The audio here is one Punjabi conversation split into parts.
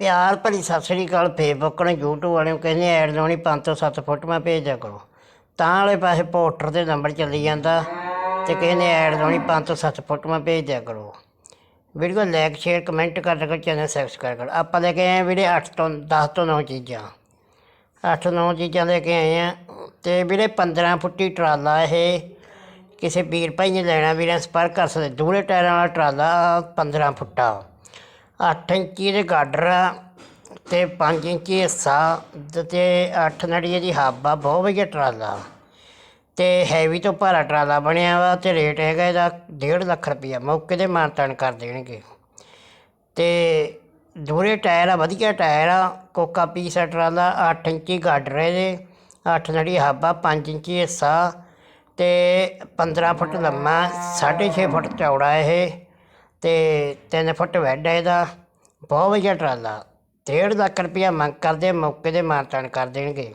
ਪਿਆਰ ਭਰੀ ਸਤਿ ਸ੍ਰੀ ਅਕਾਲ ਫੇਸਬੁੱਕ ਨੇ YouTube ਵਾਲਿਆਂ ਨੂੰ ਕਹਿੰਦੇ ਐਡ ਲਾਉਣੀ 5 ਤੋਂ 7 ਫੁੱਟ, ਮੈਂ ਭੇਜ ਦਿਆ ਕਰੋ। ਤਾਂ ਵਾਲੇ ਪਾਸੇ ਪੋਸਟਰ ਦੇ ਨੰਬਰ ਚੱਲੀ ਜਾਂਦਾ ਤੇ ਕਹਿੰਦੇ ਐਡ ਲਾਉਣੀ 5 ਤੋਂ 7 ਫੁੱਟ, ਮੈਂ ਭੇਜ ਦਿਆ ਕਰੋ ਵੀਡੀਓ ਲਾਈਕ, ਸ਼ੇਅਰ, ਕਮੈਂਟ ਕਰ ਕਰੋ ਚੈਨਲ ਸਬਸਕ੍ਰਾਈਬ ਕਰੋ। ਆਪਾਂ ਲੈ ਕੇ ਆਏ ਹਾਂ ਵੀਰੇ 8 ਤੋਂ 10 ਤੋਂ 9 ਚੀਜ਼ਾਂ। 8-9 ਚੀਜ਼ਾਂ ਲੈ ਕੇ ਆਏ ਆ ਤੇ ਵੀਰੇ 15 ਫੁੱਟੀ ਟਰਾਲਾ ਇਹ। ਕਿਸੇ ਵੀਰ ਭਾਈ ਨੇ ਲੈਣਾ, ਵੀਰਾਂ ਸੰਪਰਕ ਕਰ ਸਕਦੇ। ਦੂਰੇ ਟਾਇਰਾਂ ਵਾਲਾ ਟਰਾਲਾ 15 ਫੁੱਟਾ। 8 ਇੰਚੀ ਦੇ ਗਾਡਰ ਆ ਤੇ 5 ਇੰਚੀ ਹਿੱਸਾ ਤੇ 8 ਨੜੀਏ ਦੀ ਹਾਬਾ ਬਹੁਤ ਵਧੀਆ ਟਰਾਲਾ। ਤੇ ਹੈਵੀ ਤੋਂ ਭਾਰਾ ਟਰਾਲਾ ਬਣਿਆ ਵਾ ਤੇ ਰੇਟ ਹੈਗਾ ਇਹਦਾ 1.5 ਲੱਖ ਰੁਪਈਆ, ਮੌਕੇ ਤੇ ਮਾਨਤਾਨ ਕਰ ਦੇਣਗੇ। ਤੇ ਦੂਰੇ ਟਾਇਰ ਆ, ਵਧੀਆ ਟਾਇਰ ਆ, ਕੋਕਾ ਪੀਸ ਆ ਟਰਾਲਾ 8 ਇੰਚੀ ਗਾਡਰ ਇਹਦੇ 8 ਨੜੀ ਹਾਬਾ ਆ 5 ਇੰਚੀ ਹਿੱਸਾ ਤੇ 15 ਫੁੱਟ ਲੰਮਾ 6.5 ਫੁੱਟ ਚੌੜਾ ਇਹ ਤੇ 3 ਫੁੱਟ ਵੈਡ ਹੈ ਇਹਦਾ। ਬਹੁਤ ਵਧੀਆ ਟਰਾਲਾ। ਡੇਢ ਲੱਖ ਰੁਪਇਆ ਮੰਗ ਕਰਦੇ, ਮੌਕੇ ਦੇ ਮਾਨਤਾਨ ਕਰ ਦੇਣਗੇ।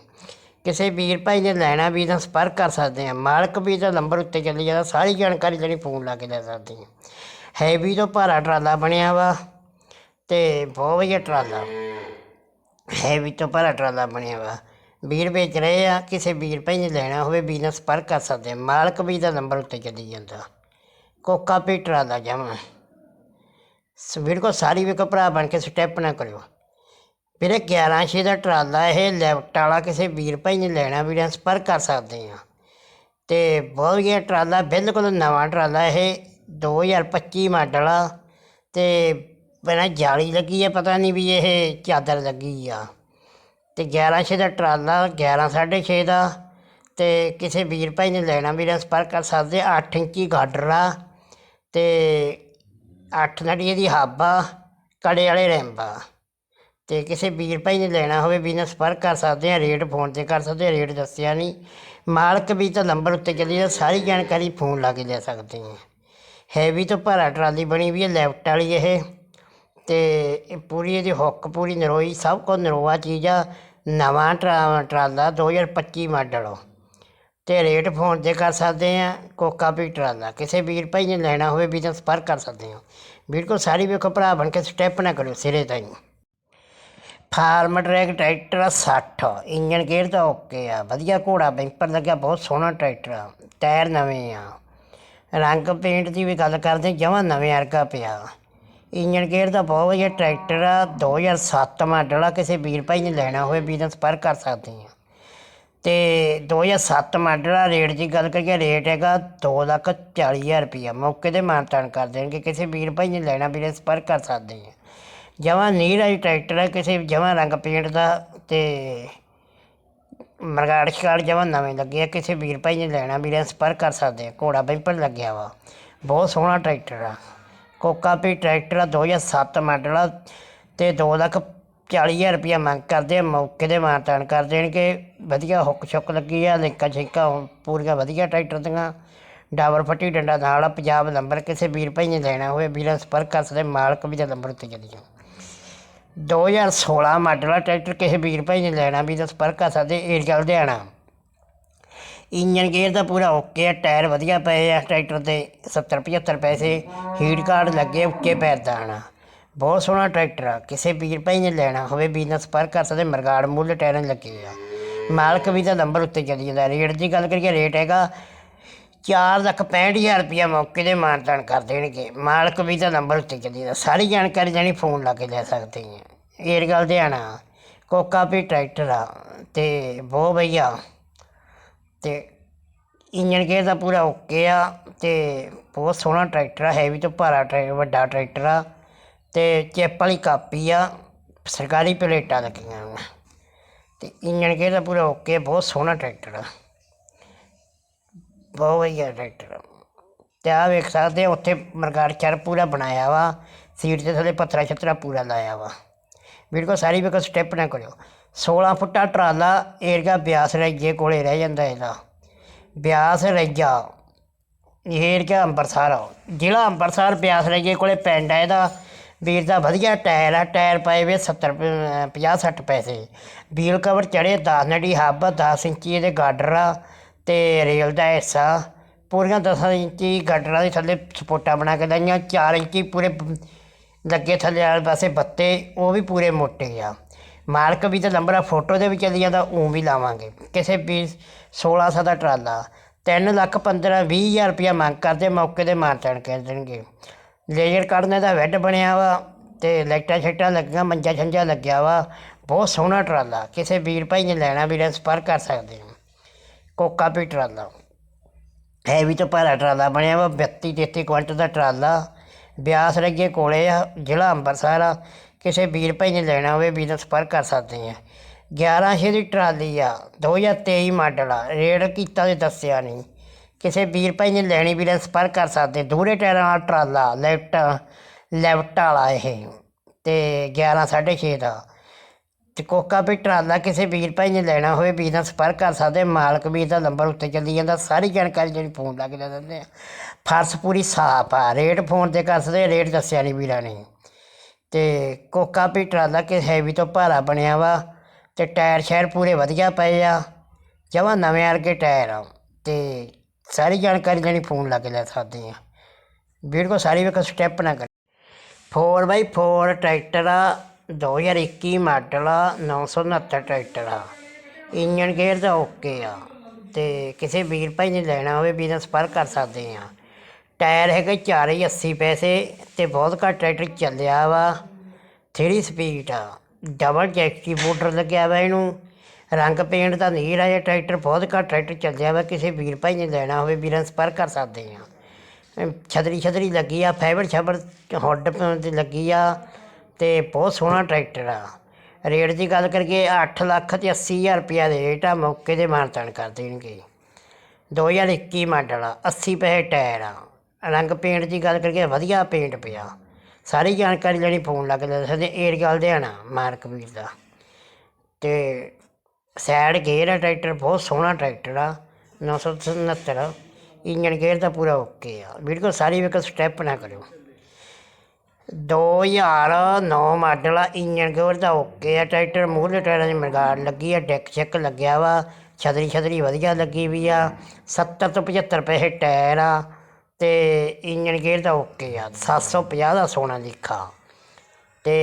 ਕਿਸੇ ਵੀਰ ਭਾਈ ਨੇ ਲੈਣਾ ਵੀ ਤਾਂ ਸੰਪਰਕ ਕਰ ਸਕਦੇ ਆ ਮਾਲਕ ਵੀ ਦਾ ਨੰਬਰ ਉੱਤੇ ਚੱਲੀ ਜਾਂਦਾ, ਸਾਰੀ ਜਾਣਕਾਰੀ ਜਿਹੜੀ ਫੋਨ ਲਾ ਕੇ ਲੈ ਸਕਦੇ ਆ ਹੈਵੀ ਤੋਂ ਭਾਰਾ ਟਰਾਲਾ ਬਣਿਆ ਵਾ ਤੇ ਬਹੁਤ ਵਧੀਆ ਟਰਾਲਾ। ਹੈਵੀ ਤੋਂ ਭਾਰਾ ਟਰਾਲਾ ਬਣਿਆ ਵਾ। ਵੀਰ ਵੇਚ ਰਹੇ ਆ, ਕਿਸੇ ਵੀਰ ਭਾਈ ਨੇ ਲੈਣਾ ਹੋਵੇ ਵੀ ਨਾਲ ਸੰਪਰਕ ਕਰ ਸਕਦੇ ਮਾਲਕ ਵੀ ਦਾ ਨੰਬਰ ਉੱਤੇ ਚੱਲੀ ਜਾਂਦਾ। ਕੋਕਾ ਪੀ ਟਰਾਲਾ ਜਮਾ। ਵੀਰ ਕੋ ਸਾਰੀ ਵੇਖੋ ਭਰਾ ਬਣ ਕੇ ਸਟੈਪ ਨਾ ਕਰਿਓ। ਵੀਰੇ 11 ਛੇ ਦਾ ਟਰਾਲਾ, ਇਹ ਲੈਫਟ ਵਾਲਾ ਕਿਸੇ ਵੀਰ ਭਾਈ ਨੇ ਲੈਣਾ, ਵੀਰਾਂ ਸੰਪਰਕ ਕਰ ਸਕਦੇ ਆ ਤੇ ਬਹੁਤ ਵਧੀਆ ਟਰਾਲਾ, ਬਿਲਕੁਲ ਨਵਾਂ ਟਰਾਲਾ, ਇਹ 2025 ਮਾਡਲ ਆ। ਤੇ ਬਿਨਾਂ ਜਾਲੀ ਲੱਗੀ ਹੈ ਪਤਾ ਨਹੀਂ ਵੀ ਇਹ ਚਾਦਰ ਲੱਗੀ ਆ। ਤੇ 11 ਛੇ ਦਾ ਟਰਾਲਾ 11 6.5 ਦਾ। ਤੇ ਕਿਸੇ ਵੀਰ ਭਾਈ ਨੇ ਲੈਣਾ, ਵੀਰਾਂ ਸੰਪਰਕ ਕਰ ਸਕਦੇ 8 ਇੰਚੀ ਗਾਡਰ ਆ। ਤੇ 8 ਨੜੀ ਦੀ ਹੱਬ ਆ, ਕੜੇ ਵਾਲੇ ਰੈਂਬ ਆ। ਤੇ ਕਿਸੇ ਵੀਰ ਭਾਈ ਨੇ ਲੈਣਾ ਹੋਵੇ ਵੀ ਨਾਲ ਸੰਪਰਕ ਕਰ ਸਕਦੇ ਆ ਰੇਟ ਫੋਨ ਤੇ ਕਰ ਸਕਦੇ ਆ ਰੇਟ ਦੱਸਿਆ ਨਹੀਂ ਮਾਲਕ ਵੀ ਤਾਂ ਨੰਬਰ ਉੱਤੇ ਚੱਲੀ ਜਾਂਦਾ, ਸਾਰੀ ਜਾਣਕਾਰੀ ਫੋਨ ਲਾ ਕੇ ਲੈ ਸਕਦੇ ਆ। ਹੈਵੀ ਤੋਂ ਭਾਰਾ ਟਰਾਲੀ ਬਣੀ ਵੀ ਹੈ ਲੈਫਟ ਵਾਲੀ ਇਹ। ਤੇ ਇਹ ਪੂਰੀ ਇਹਦੀ ਹੁੱਕ ਪੂਰੀ ਨਰੋਈ, ਸਭ ਕੁਝ ਨਰੋਆ ਚੀਜ਼ ਆ। ਨਵਾਂ ਟਰਾ, ਟਰਾਲਾ 2025 ਮਾਡਲ ਤੇ ਰੇਟ ਫੋਨ ਤੇ ਕਰ ਸਕਦੇ ਆ, ਕੋਕਾ ਵੀ ਟਰਾਲਾ ਕਿਸੇ ਵੀਰ ਭਾਈ ਨੇ ਲੈਣਾ ਹੋਵੇ ਵੀ ਤਾਂ ਸੰਪਰਕ ਕਰ ਸਕਦੇ ਆ ਵੀਰ ਸਾਰੀ ਵੇਖੋ, ਭਰਾ ਬਣ ਕੇ ਸਟੈਪ ਨਾ ਕਰਿਓ ਸਿਰੇ ਤਾਈਂ। ਫਾਰਮ ਟਰੈਕ ਟਰੈਕਟਰ ਆ 60 ਇੰਜਨ ਗੇਅਰ ਤਾਂ ਓਕੇ ਆ। ਵਧੀਆ ਘੋੜਾ, ਬੈਂਪਰ ਲੱਗਿਆ, ਬਹੁਤ ਸੋਹਣਾ ਟਰੈਕਟਰ ਆ। ਟਾਇਰ ਨਵੇਂ ਆ। ਰੰਗ ਪੇਂਟ ਦੀ ਵੀ ਗੱਲ ਕਰਦੇ, ਜਮਾਂ ਨਵੇਂ ਅਰਗਾ ਪਿਆ। ਇੰਜਨ ਗੇਅਰ ਦਾ ਬਹੁਤ ਵਧੀਆ ਟਰੈਕਟਰ ਆ। 2007 ਮਾਡਲ ਆ। ਕਿਸੇ ਵੀਰ ਭਾਈ ਨੇ ਲੈਣਾ ਹੋਵੇ ਵੀ ਤਾਂ ਸੰਪਰਕ ਕਰ ਸਕਦੇ ਆ। ਤੇ 2007 ਮਾਡਲ ਆ ਰੇਟ ਦੀ ਗੱਲ ਕਰੀਏ, ਰੇਟ ਹੈਗਾ 240000 ਰੁਪਇਆ ਮੌਕੇ ਤੇ ਮਾਨਤਾਨ ਕਰ ਦੇਣਗੇ। ਕਿਸੇ ਵੀਰ ਭਾਈ ਨੇ ਲੈਣਾ ਵੀਰੇ ਸੰਪਰਕ ਕਰ ਸਕਦੇ ਆ। ਜਮਾਂ ਨੀਰਾ ਹੀ ਟਰੈਕਟਰ ਹੈ ਕਿਸੇ ਜਮਾਂ ਰੰਗ ਪੇਂਟ ਦਾ ਤੇ ਮਰਗਾੜ ਸ਼ਿਕਾਰ ਜਮਾਂ ਨਵੇਂ ਲੱਗੇ ਆ, ਕਿਸੇ ਵੀਰ ਭਾਈ ਨੇ ਲੈਣਾ ਵੀਰੇ ਸੰਪਰਕ ਕਰ ਸਕਦੇ ਆ। ਘੋੜਾ ਬੈਂਪਰ ਲੱਗਿਆ ਵਾ। ਬਹੁਤ ਸੋਹਣਾ ਟਰੈਕਟਰ ਆ। ਕੋਕਾ ਪੀ ਟਰੈਕਟਰ ਆ 2007 ਮਾਡਲ ਆ ਤੇ 2 ਲੱਖ 40000 ਰੁਪਇਆ ਮੰਗ ਕਰਦੇ ਆ ਮੌਕੇ ਦੇ ਮਾਨਤਾਨ ਕਰ ਦੇਣਗੇ। ਵਧੀਆ ਹੁੱਕ ਸ਼ੁੱਕ ਲੱਗੀ ਆ ਲਿੰਕਾਂ ਛਿੰਕਾਂ ਪੂਰੀਆਂ ਵਧੀਆ ਟਰੈਕਟਰ ਦੀਆਂ। ਡਬਲ ਫੱਟੀ ਡੰਡਾ ਨਾਲ ਆ, ਪੰਜਾਬ ਨੰਬਰ ਕਿਸੇ ਵੀਰ ਭਾਈ ਨੇ ਲੈਣਾ ਹੋਵੇ ਵੀਰਾਂ ਸੰਪਰਕ ਕਰ ਸਕਦੇ ਮਾਲਕ ਵੀ ਦਾ ਨੰਬਰ ਉੱਤੇ ਚੱਲੀ ਜਾਓ 2016 ਮਾਡਲ ਆ ਟਰੈਕਟਰ ਕਿਸੇ ਵੀਰ ਭਾਈ ਨੇ ਲੈਣਾ ਵੀ ਤਾਂ ਸੰਪਰਕ ਕਰ ਸਕਦੇ ਏਰੀਆ ਲੁਧਿਆਣਾ। ਇੰਜਨ ਗੇਅਰ ਦਾ ਪੂਰਾ ਓਕੇ ਆ ਟਾਇਰ ਵਧੀਆ ਪਏ ਆ ਟਰੈਕਟਰ 'ਤੇ 70 75 ਪੈਸੇ ਹੀਟ ਕਾਰਡ ਲੱਗੇ ਉੱਕੇ ਪੈਰ ਦਾਣਾ। ਬਹੁਤ ਸੋਹਣਾ ਟਰੈਕਟਰ ਆ। ਕਿਸੇ ਵੀਰ ਭਾਈ ਨੇ ਲੈਣਾ ਹੋਵੇ, ਬਿਜਨਸ ਪਰ ਕਰ ਸਕਦੇ ਮਰਗਾੜ ਮੁੱਲ ਟੈਰਨ ਲੱਗੇ ਆ। ਮਾਲਕ ਵੀ ਦਾ ਨੰਬਰ ਉੱਤੇ ਚਲੀ ਜਾਂਦਾ। ਰੇਟ ਦੀ ਗੱਲ ਕਰੀਏ, ਰੇਟ ਹੈਗਾ 4 ਲੱਖ 65000 ਰੁਪਇਆ ਮੌਕੇ ਦੇ ਮਾਨਤਾਨ ਕਰ ਦੇਣਗੇ। ਮਾਲਕ ਵੀ ਦਾ ਨੰਬਰ ਉੱਤੇ ਚਲੀ ਜਾਂਦਾ। ਸਾਰੀ ਜਾਣਕਾਰੀ ਜਾਣੀ ਫੋਨ ਲਾ ਕੇ ਲੈ ਸਕਦੇ ਆ। ਏਰ ਗੱਲ ਦੇ ਕੋਕਾ ਵੀ ਟਰੈਕਟਰ ਆ ਤੇ ਬਹੁਤ ਵਧੀਆ। ਤੇ ਇੰਜਨ ਗੇਅਰ ਦਾ ਪੂਰਾ ਓਕੇ ਆ ਤੇ ਬਹੁਤ ਸੋਹਣਾ ਟਰੈਕਟਰ ਆ। ਹੈਵੀ ਤੋਂ ਭਾਰਾ ਟਰੈ, ਵੱਡਾ ਟਰੈਕਟਰ ਆ। ਤੇ ਚਿੱਪ ਵਾਲੀ ਕਾਪੀ ਆ, ਸਰਕਾਰੀ ਪਲੇਟਾਂ ਲੱਗੀਆਂ ਹੋਈਆਂ ਤੇ ਇੰਜਨ ਕਿਹਦਾ ਪੂਰਾ ਓਕੇ, ਬਹੁਤ ਸੋਹਣਾ ਟਰੈਕਟਰ ਆ। ਬਹੁਤ ਵਧੀਆ ਟਰੈਕਟਰ ਆ। ਤੇ ਆ ਵੇਖ ਸਕਦੇ ਆ ਉੱਥੇ ਮਰਗਾੜ ਚਰ ਪੂਰਾ ਬਣਾਇਆ ਵਾ। ਸੀਟ 'ਤੇ ਥੱਲੇ ਪੱਥਰਾ ਛੱਤਰਾ ਪੂਰਾ ਲਾਇਆ ਵਾ। ਬਿਲਕੁਲ ਸਾਰੀ ਵੇਖੋ ਸਟੈਪ ਨਾ ਕਰਿਓ। 16 ਫੁੱਟਾ ਟਰਾਲਾ, ਏਰੀਆ ਬਿਆਸ ਰਈਏ ਕੋਲੇ ਰਹਿ ਜਾਂਦਾ ਇਹਦਾ। ਬਿਆਸ ਰਈਆ ਇਹ ਏਰੀਆ ਅੰਬਰਸਰ ਆ। ਜ਼ਿਲ੍ਹਾ ਅੰਬਰਸਰ ਬਿਆਸ ਰਈਏ ਕੋਲੇ ਪਿੰਡ ਆ ਇਹਦਾ। ਵੀਰ ਦਾ ਵਧੀਆ ਟਾਇਰ ਆ, ਟਾਇਰ ਪਾਏ ਵੇ 70 50 60 ਪੈਸੇ। ਵੀਲ ਕਵਰ ਚੜੇ 10 ਨੜੀ ਹੱਬ 10 ਇੰਚੀ ਇਹਦੇ ਗਾਡਰ ਆ ਤੇ ਰੇਲ ਦਾ ਹਿੱਸਾ। ਪੂਰੀਆਂ 10 ਇੰਚੀ ਗਾਡਰਾਂ ਦੇ ਥੱਲੇ ਸਪੋਟਾ ਬਣਾ ਕੇ ਲਾਈਆਂ 4 ਇੰਚੀ ਪੂਰੇ ਲੱਗੇ ਥੱਲੇ ਵਾਲੇ ਪਾਸੇ ਬੱਤੇ, ਉਹ ਵੀ ਪੂਰੇ ਮੋਟੇ ਆ। ਮਾਲਕ ਵੀ ਤਾਂ ਨੰਬਰ ਫੋਟੋ ਦੇ ਵੀ ਚਲੀ ਜਾਂਦਾ ਉਹ ਵੀ ਲਾਵਾਂਗੇ। ਕਿਸੇ ਵੀ 1600 ਦਾ ਟਰਾਲਾ 3 ਲੱਖ 15 20 ਹਜ਼ਾਰ ਰੁਪਇਆ ਮੰਗ ਕਰਦੇ, ਮੌਕੇ ਤੇ ਮਾਰ ਚੜ ਦੇਣਗੇ। ਲੇਜ਼ਰ ਕੱਢਨੇ ਦਾ ਵੈੱਡ ਬਣਿਆ ਵਾ ਤੇ ਲਾਈਟਾਂ ਛੱਟਾਂ ਲੱਗੀਆਂ, ਮੰਜਾ ਛੰਜਾ ਲੱਗਿਆ ਵਾ। ਬਹੁਤ ਸੋਹਣਾ ਟਰਾਲਾ, ਕਿਸੇ ਵੀਰ ਭਾਈ ਨੇ ਲੈਣਾ, ਵੀਰੇ ਸੰਪਰਕ ਕਰ ਸਕਦੇ ਹੋ। ਕੋਕਾ ਵੀ ਟਰਾਲਾ। ਹੈ ਵੀ ਤਾਂ ਭਾਰਾ ਟਰਾਲਾ ਬਣਿਆ ਵਾ 32 33 ਕੁਇੰਟਲ ਦਾ ਟਰਾਲਾ। ਬਿਆਸ ਲੱਗੇ ਕੋਲੇ ਆ, ਜ਼ਿਲ੍ਹਾ ਅੰਮ੍ਰਿਤਸਰ ਆ। ਕਿਸੇ ਵੀਰ ਭਾਈ ਨੇ ਲੈਣਾ ਹੋਵੇ ਵੀ ਤਾਂ ਸੰਪਰਕ ਕਰ ਸਕਦੇ ਆ। 1100 ਦੀ ਟਰਾਲੀ ਆ 2023 ਮਾਡਲ ਆ। ਰੇਟ ਕੀਤਾ ਤੇ ਦੱਸਿਆ ਨਹੀਂ। ਕਿਸੇ ਵੀਰ ਭਾਈ ਨੇ ਲੈਣੀ ਵੀ ਤਾਂ ਸੰਪਰਕ ਕਰ ਸਕਦੇ। ਦੂਹਰੇ ਟਾਇਰਾਂ ਵਾਲਾ ਟਰਾਲਾ, ਲੈਫਟ ਲੈਫਟ ਵਾਲਾ ਇਹ, ਤੇ 11 6.5 ਦਾ। ਤੇ ਕੋਕਾ ਵੀ ਟਰਾਲਾ ਕਿਸੇ ਵੀਰ ਭਾਈ ਨੇ ਲੈਣਾ ਹੋਵੇ ਵੀਰ ਨਾਲ ਸੰਪਰਕ ਕਰ ਸਕਦੇ। ਮਾਲਕ ਵੀਰ ਦਾ ਨੰਬਰ ਉੱਤੇ ਚੱਲੀ ਜਾਂਦਾ, ਸਾਰੀ ਜਾਣਕਾਰੀ ਜਿਹੜੀ ਫੋਨ ਲਾ ਕੇ ਦੇ ਦਿੰਦੇ ਆ। ਫਰਸ਼ ਪੂਰੀ ਸਾਫ਼ ਆ ਰੇਟ ਫੋਨ ਤੇ ਕਰ ਸਕਦੇ ਰੇਟ ਦੱਸਿਆ ਨਹੀਂ ਵੀਰਾਂ ਨੇ। ਤੇ ਕੋਕਾ ਵੀ ਟਰਾਲਾ ਕਿ ਹੈਵੀ ਤੋਂ ਭਾਰਾ ਬਣਿਆ ਵਾ, ਤੇ ਟਾਇਰ ਸ਼ਾਇਰ ਪੂਰੇ ਵਧੀਆ ਪਏ ਆ। ਜਮਾਂ ਨਵੇਂ ਵਰਗੇ ਟਾਇਰ ਆ। ਤੇ ਸਾਰੀ ਜਾਣਕਾਰੀ ਲੈਣੀ ਫੋਨ ਲਾ ਕੇ ਲੈ ਸਕਦੇ ਆ ਵੀਰ ਕੋ ਸਾਰੀ ਵੇਖੋ ਸਟੈਪ ਨਾ ਕਰ। 4x4 ਟਰੈਕਟਰ ਆ 2021 ਮਾਡਲ ਆ 969 ਟਰੈਕਟਰ ਆ। ਇੰਜਨ ਗੇਅਰ ਦਾ ਓਕੇ ਆ। ਤੇ ਕਿਸੇ ਵੀਰ ਭਾਈ ਨੇ ਲੈਣਾ ਹੋਵੇ ਵੀ ਨਾਲ ਸੰਪਰਕ ਕਰ ਸਕਦੇ ਆ ਟਾਇਰ ਹੈਗੇ 480 ਪੈਸੇ ਤੇ ਬਹੁਤ ਘੱਟ ਟਰੈਕਟਰ ਚੱਲਿਆ ਵਾ। 3 ਸਪੀਡ ਆ। ਡਬਲ ਜੈਕਟੀ ਬੋਰਡਰ ਲੱਗਿਆ ਵਾ ਇਹਨੂੰ। ਰੰਗ ਪੇਂਟ ਦਾ ਨਹੀਂ ਰਾਜਾ ਟਰੈਕਟਰ ਬਹੁਤ ਘੱਟ ਟਰੈਕਟਰ ਚੱਲਿਆ ਵਾ, ਕਿਸੇ ਵੀਰ ਭਾਈ ਨੇ ਲੈਣਾ ਹੋਵੇ, ਵੀਰਾਂ ਸੰਪਰਕ ਕਰ ਸਕਦੇ ਆ ਅਮ ਛਤਰੀ ਛਤਰੀ ਲੱਗੀ ਆ, ਫਾਈਬਰ ਛਬਰ ਹੁੱਡ ਤੇ ਲੱਗੀ ਆ ਤੇ ਬਹੁਤ ਸੋਹਣਾ ਟਰੈਕਟਰ ਆ। ਰੇਟ ਦੀ ਗੱਲ ਕਰੀਏ 8 ਲੱਖ ਤੇ 80 ਹਜ਼ਾਰ ਰੁਪਇਆ ਦੇ ਰੇਟ ਆ, ਮੌਕੇ ਤੇ ਮਾਨਤਾਨ ਕਰ ਦੇਣਗੇ। 2021 ਮਾਡਲ ਆ 80 ਪੈਸੇ ਟਾਇਰ ਆ। ਰੰਗ ਪੇਂਟ ਦੀ ਗੱਲ ਕਰੀਏ, ਵਧੀਆ ਪੇਂਟ ਪਿਆ। ਸਾਰੀ ਜਾਣਕਾਰੀ ਲੈਣੀ, ਫੋਨ ਲਾ ਕੇ ਲੈ ਸਕਦੇ, ਏਰੀਆ ਲੁਧਿਆਣਾ ਮਾਰਕ ਵੀਰ ਦਾ। ਤੇ ਸਾਈਡ ਗੇਅਰ ਆ ਟਰੈਕਟਰ, ਬਹੁਤ ਸੋਹਣਾ ਟਰੈਕਟਰ ਆ 969 ਇੰਜਨ ਗੇਅਰ ਤਾਂ ਪੂਰਾ ਓਕੇ ਆ। ਬਿਲਕੁਲ ਸਾਰੀ ਵੇਖੋ ਸਟੈਪ ਨਾ ਕਰਿਓ। 2009 ਮਾਡਲ ਆ ਇੰਜਨ ਗੇਅਰ ਦਾ ਓਕੇ ਆ, ਟਰੈਕਟਰ ਮੂਹਰੇ ਟਾਇਰਾਂ ਦੀ ਮਰਗਾੜ ਲੱਗੀ ਆ, ਡੈਕ ਚੈੱਕ ਲੱਗਿਆ ਵਾ, ਛਤਰੀ ਛਤਰੀ ਵਧੀਆ ਲੱਗੀ ਵੀ ਆ 70 ਤੋਂ 75 ਰੁਪਏ ਟਾਇਰ ਆ, ਤੇ ਇੰਜਨ ਗੇਅਰ ਦਾ ਓਕੇ ਆ 750 ਦਾ ਸੋਨਾ ਲਿਖਾ। ਤੇ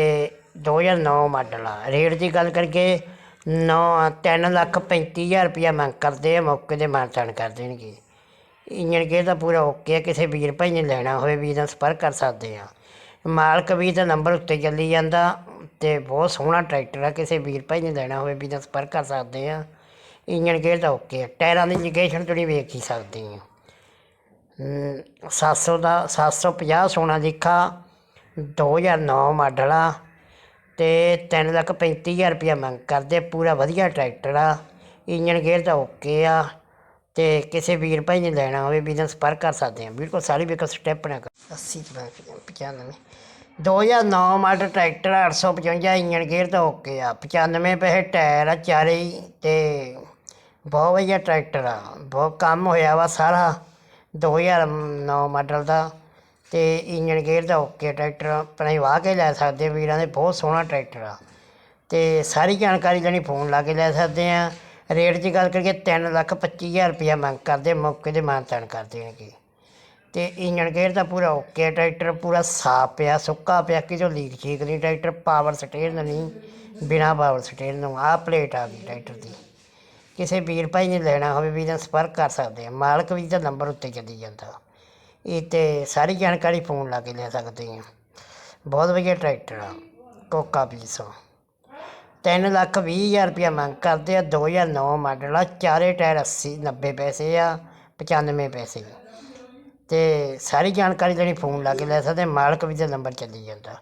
2009 ਮਾਡਲ ਆ, ਰੇਟ ਦੀ ਗੱਲ ਕਰਕੇ 9 3 ਲੱਖ 35 ਹਜ਼ਾਰ ਰੁਪਇਆ ਮੰਗ ਕਰਦੇ ਆ ਮੌਕੇ ਤੇ ਮਾਨਤਾਨ ਕਰ ਦੇਣਗੇ। ਇੰਜਣ ਗੇਅਰ ਤਾਂ ਪੂਰਾ ਓਕੇ ਆ ਕਿਸੇ ਵੀਰ ਭਾਈ ਨੇ ਲੈਣਾ ਹੋਵੇ ਵੀਰ ਨਾਲ ਸੰਪਰਕ ਕਰ ਸਕਦੇ ਆ। ਮਾਲਕ ਵੀ ਤਾਂ ਨੰਬਰ ਉੱਤੇ ਚੱਲੀ ਜਾਂਦਾ ਤੇ ਬਹੁਤ ਸੋਹਣਾ ਟਰੈਕਟਰ ਆ ਕਿਸੇ ਵੀਰ ਭਾਈ ਨੇ ਲੈਣਾ ਹੋਵੇ ਵੀਰ ਨਾਲ ਸੰਪਰਕ ਕਰ ਸਕਦੇ ਆ। ਇੰਜਣ ਗੇਅਰ ਤਾਂ ਓਕੇ ਆ ਟਾਇਰਾਂ ਦੀ ਇੰਡੀਕੇਸ਼ਨ ਤੁਸੀਂ ਵੇਖ ਹੀ ਸਕਦੇ ਆ ਹਮ, 700 ਦਾ 750 ਸੋਨਾ ਲਿਖਾ 2009 ਮਾਡਲ ਆ। ਤੇ 3 ਲੱਖ 35 ਹਜ਼ਾਰ ਰੁਪਇਆ ਮੰਗ ਕਰਦੇ ਪੂਰਾ ਵਧੀਆ ਟਰੈਕਟਰ ਆ ਇੰਜਨ ਗੇਅਰ ਤਾਂ ਓਕੇ ਆ ਤੇ ਕਿਸੇ ਵੀਰ ਭਾਈ ਨੇ ਲੈਣਾ ਹੋਵੇ ਵੀ ਨਾਲ ਕਰ ਸਕਦੇ ਆ ਬਿਲਕੁਲ ਸਾਰੀ ਵੇਖੋ ਸਟੈਪ ਨਾ ਕਰ। 80 ਚ ਬੈਠ 95 2009 ਮਾਡਲ ਟਰੈਕਟਰ ਆ, 855 ਇੰਜਨ ਗੇਅਰ ਤਾਂ ਓਕੇ ਆ 95 ਪੈਸੇ ਟਾਇਰ ਆ ਚਾਰੇ ਹੀ ਤੇ ਬਹੁਤ ਵਧੀਆ ਟਰੈਕਟਰ ਆ ਬਹੁਤ ਕੰਮ ਹੋਇਆ ਵਾ ਸਾਰਾ 2009 ਮਾਡਲ ਦਾ। ਤੇ ਇੰਜਨ ਗੇਅਰ ਦਾ ਓਕੇ ਟਰੈਕਟਰ ਆਪਣੇ ਵਾਹ ਕੇ ਲੈ ਸਕਦੇ ਵੀਰਾਂ ਦੇ ਬਹੁਤ ਸੋਹਣਾ ਟਰੈਕਟਰ ਆ। ਤੇ ਸਾਰੀ ਜਾਣਕਾਰੀ ਲੈਣੀ ਫੋਨ ਲਾ ਕੇ ਲੈ ਸਕਦੇ ਆ ਰੇਟ ਦੀ ਗੱਲ ਕਰੀਏ 3 ਲੱਖ 25 ਹਜ਼ਾਰ ਰੁਪਇਆ ਮੰਗ ਕਰਦੇ, ਮੌਕੇ ਤੇ ਮਾਨਤਾਨ ਕਰ ਦੇਣਗੇ। ਤੇ ਇੰਜਨ ਗੇਅਰ ਦਾ ਪੂਰਾ ਓਕੇ ਟਰੈਕਟਰ, ਪੂਰਾ ਸਾਫ਼ ਪਿਆ, ਸੁੱਕਾ ਪਿਆ ਕਿਤੋਂ ਲੀਕ ਠੀਕ ਨਹੀਂ ਟਰੈਕਟਰ ਪਾਵਰ ਸਟੇਅਰ ਨਹੀਂ, ਬਿਨਾ ਪਾਵਰ ਸਟੇਅਰ ਨੂੰ ਆਹ ਪਲੇਟ ਆ ਗਈ ਟਰੈਕਟਰ ਦੀ। ਕਿਸੇ ਵੀਰ ਭਾਈ ਨੇ ਲੈਣਾ ਹੋਵੇ ਵੀ ਤਾਂ ਸੰਪਰਕ ਕਰ ਸਕਦੇ ਆ ਮਾਲਕ ਵੀ ਦਾ ਨੰਬਰ ਉੱਤੇ ਚੱਲੀ ਜਾਂਦਾ। ਇਹ ਤੇ ਸਾਰੀ ਜਾਣਕਾਰੀ ਫੋਨ ਲਾ ਕੇ ਲੈ ਸਕਦੇ ਹਾਂ ਬਹੁਤ ਵਧੀਆ ਟਰੈਕਟਰ ਆ, ਕੋਕਾ ਪੀਸੋ ਤਿੰਨ ਲੱਖ ਵੀਹ ਹਜ਼ਾਰ ਰੁਪਇਆ ਮੰਗ ਕਰਦੇ ਆ 2009 ਮਾਡਲ ਆ, ਚਾਰੇ ਟਾਇਰ 80 90 ਪੈਸੇ ਆ 95 ਪੈਸੇ। ਤੇ ਸਾਰੀ ਜਾਣਕਾਰੀ ਲੈਣੀ ਫੋਨ ਲਾ ਕੇ ਲੈ ਸਕਦੇ, ਮਾਲਕ ਵੀ ਦਾ ਨੰਬਰ ਚੱਲੀ ਜਾਂਦਾ।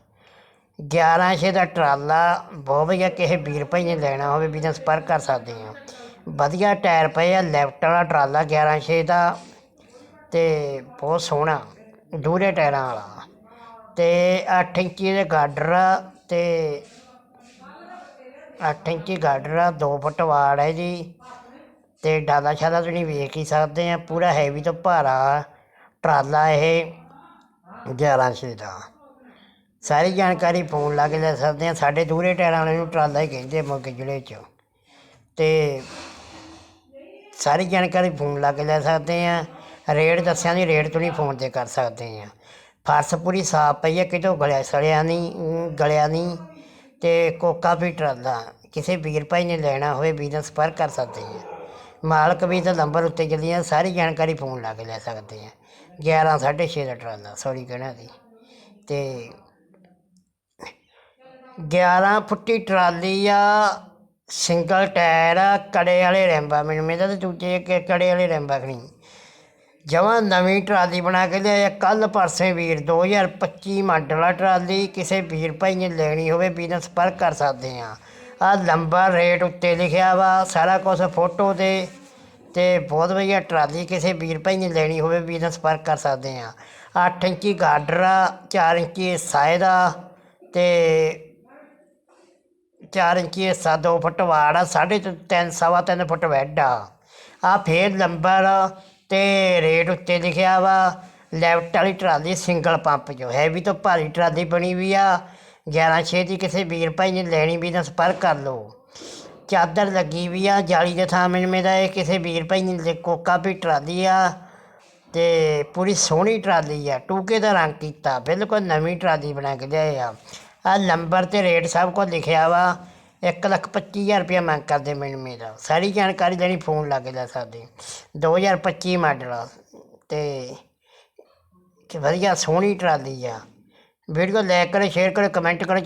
1100 ਦਾ ਟਰਾਲਾ, ਬਹੁਤ ਵਧੀਆ ਕਿਸੇ ਵੀਰ ਭਾਈ ਨੇ ਲੈਣਾ ਹੋਵੇ ਵੀ ਨਾਲ ਸੰਪਰਕ ਕਰ ਸਕਦੇ ਆ। ਵਧੀਆ ਟਾਇਰ ਪਏ ਆ, ਲੈਫਟ ਵਾਲਾ ਟਰਾਲਾ 1100 ਦਾ ਅਤੇ ਬਹੁਤ ਸੋਹਣਾ ਦੂਹਰੇ ਟਾਇਰਾਂ ਵਾਲਾ। ਅਤੇ ਅੱਠ ਇੰਚੀ ਦੇ ਗਾਡਰ ਆ ਅਤੇ ਅੱਠ ਇੰਚੀ ਗਾਡਰ ਆ ਦੋ ਫੁੱਟ ਵਾੜ ਹੈ ਜੀ। ਤੇ ਡਾਲਾ ਛਾਲਾ ਤੁਸੀਂ ਵੇਖ ਹੀ ਸਕਦੇ ਆ, ਪੂਰਾ ਹੈਵੀ ਤੋਂ ਭਾਰਾ ਟਰਾਲਾ ਇਹ 1100 ਦਾ। ਸਾਰੀ ਜਾਣਕਾਰੀ ਫੋਨ ਲਾ ਕੇ ਲੈ ਸਕਦੇ ਆ, ਸਾਡੇ ਦੂਰੇ ਟਾਇਰਾਂ ਵਾਲੇ ਨੂੰ ਟਰਾਲਾ ਹੀ ਕਹਿੰਦੇ ਆ ਮੋਗੇ ਜ਼ਿਲ੍ਹੇ 'ਚ। ਤੇ ਸਾਰੀ ਜਾਣਕਾਰੀ ਫੋਨ ਲਾ ਕੇ ਲੈ ਸਕਦੇ ਆ। ਰੇਟ ਦੱਸਿਆ ਨਹੀਂ ਰੇਟ ਤੁਸੀਂ ਫੋਨ ਤੇ ਕਰ ਸਕਦੇ ਆ। ਫਰਸ਼ ਪੂਰੀ ਸਾਫ਼ ਪਈ ਹੈ ਕਿਤੋਂ ਗਲਿਆ, ਸੜਿਆ ਨਹੀਂ ਗਲਿਆ ਨਹੀਂ ਤੇ ਕੋਕਾ ਵੀ ਟਰਾਲਾ ਕਿਸੇ ਵੀਰ ਭਾਈ ਨੇ ਲੈਣਾ ਹੋਵੇ ਵੀਰ ਨਾਲ ਸੰਪਰਕ ਕਰ ਸਕਦੇ ਹੈ ਮਾਲਕ ਵੀ ਤਾਂ ਨੰਬਰ ਉੱਤੇ ਚੱਲੀਆਂ ਸਾਰੀ ਜਾਣਕਾਰੀ ਫੋਨ ਲਾ ਕੇ ਲੈ ਸਕਦੇ ਆ। 11 6.5 ਦਾ ਟਰਾਲਾ ਸੌਰੀ ਕਹਿਣਾ ਸੀ। ਤੇ 11 ਫੁੱਟੀ ਟਰਾਲੀ ਆ, ਸਿੰਗਲ ਟਾਇਰ ਆ, ਕੜੇ ਵਾਲੇ ਰੈਂਬਾ। ਮੈਨੂੰ ਮੇਰਾ ਤਾਂ ਦੂਜੇ ਕੜੇ ਵਾਲੇ ਰੈਂਬਾ ਖਣੀ ਜਮਾਂ ਨਵੀਂ ਟਰਾਲੀ ਬਣਾ ਕੇ ਲਿਆਇਆ। ਕੱਲ ਪਰਸੇ ਵੀਰ 2025 ਮਾਡਲ ਆ ਟਰਾਲੀ ਕਿਸੇ ਵੀਰ ਭਾਈ ਨੇ ਲੈਣੀ ਹੋਵੇ ਵੀਰ ਨਾਲ ਸੰਪਰਕ ਕਰ ਸਕਦੇ ਆ ਆ ਲੰਬਾ ਰੇਟ ਉੱਤੇ ਲਿਖਿਆ ਵਾ, ਸਾਰਾ ਕੁਝ ਫੋਟੋ ਤੇ ਤੇ ਬਹੁਤ ਵਧੀਆ ਟਰਾਲੀ ਕਿਸੇ ਵੀਰ ਭਾਈ ਨੇ ਲੈਣੀ ਹੋਵੇ ਵੀਰ ਨਾਲ ਸੰਪਰਕ ਕਰ ਸਕਦੇ ਆ 8 ਇੰਚੀ ਗਾਡਰ ਆ 4 ਇੰਚੀ ਸਾਇਦਾ ਤੇ 4 ਇੰਚੀ ਹਿੱਸਾ 2 ਫੁੱਟ ਵਾੜ ਆ, ਸਾਢੇ ਤਿੰਨ- ਤਿੰਨ, ਸਵਾ ਤਿੰਨ ਫੁੱਟ ਵੈਡ ਆ। ਆ ਫੇਰ ਨੰਬਰ ਤੇ ਰੇਟ ਉੱਤੇ ਲਿਖਿਆ ਵਾ, ਲੈਫਟ ਵਾਲੀ ਟਰਾਲੀ ਸਿੰਗਲ ਪੰਪ ਜੋ ਹੈਵੀ ਤੋਂ ਭਾਰੀ ਟਰਾਲੀ ਬਣੀ ਵੀ ਆ 11 ਛੇ ਦੀ ਕਿਸੇ ਵੀਰ ਭਾਈ ਨੇ ਲੈਣੀ ਵੀ ਤਾਂ ਸੰਪਰਕ ਕਰ ਲਓ। ਚਾਦਰ ਲੱਗੀ ਵੀ ਆ ਜਾਲੀ ਦੇ ਥਾਂ ਮਿਲਵੇਂ ਦਾ, ਇਹ ਕਿਸੇ ਵੀਰ ਭਾਈ ਨੇ ਲੈ- ਕੋਕਾ ਵੀ ਟਰਾਲੀ ਆ, ਤੇ ਪੂਰੀ ਸੋਹਣੀ ਟਰਾਲੀ ਆ, ਟੂਕੇ ਦਾ ਰੰਗ ਕੀਤਾ, ਬਿਲਕੁਲ ਨਵੀਂ ਟਰਾਲੀ ਬਣਾ ਕੇ ਲਿਆਏ ਆ। ਆ ਨੰਬਰ ਤੇ ਰੇਟ ਸਭ ਕੁਝ ਲਿਖਿਆ ਵਾ ਇੱਕ ਲੱਖ ਪੱਚੀ ਹਜ਼ਾਰ ਰੁਪਇਆ ਮੰਗ ਕਰਦੇ ਮੈਨੂੰ ਮੇਰਾ। ਸਾਰੀ ਜਾਣਕਾਰੀ ਦੇਣੀ, ਫੋਨ ਲਾ ਕੇ ਲੈ ਸਕਦੇ 2025 ਮਾਡਲ ਆ ਤੇ ਕਿ ਵਧੀਆ ਸੋਹਣੀ ਟਰਾਲੀ ਆ। ਵੀਡੀਓ ਲਾਈਕ ਕਰੋ, ਸ਼ੇਅਰ ਕਰੋ, ਕਮੈਂਟ ਕਰੋ।